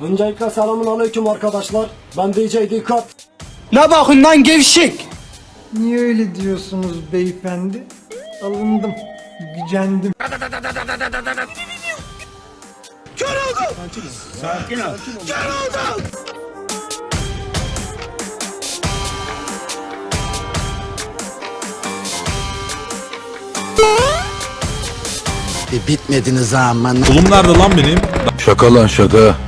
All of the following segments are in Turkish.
Öncelikle selamun aleyküm arkadaşlar. Ben DJ Dikkat. Ne bakın lan gevşek. Niye öyle diyorsunuz beyefendi? Alındım, gücendim. E, bitmediniz aman. Oğlum nerede lan benim? Şaka lan şaka.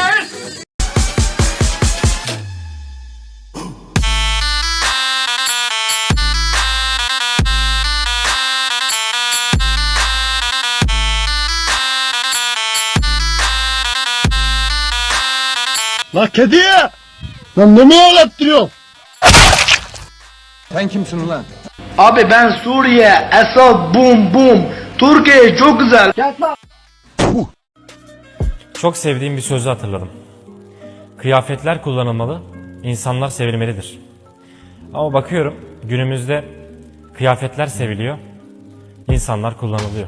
La kedi! Lan ne mi ağlattırıyor? Sen kimsin ulan? Abi ben Suriye, Esad, bum bum. Türkiye çok güzel. Çok sevdiğim bir sözü hatırladım. Kıyafetler kullanılmalı, insanlar sevilmelidir. Ama bakıyorum günümüzde kıyafetler seviliyor, insanlar kullanılıyor.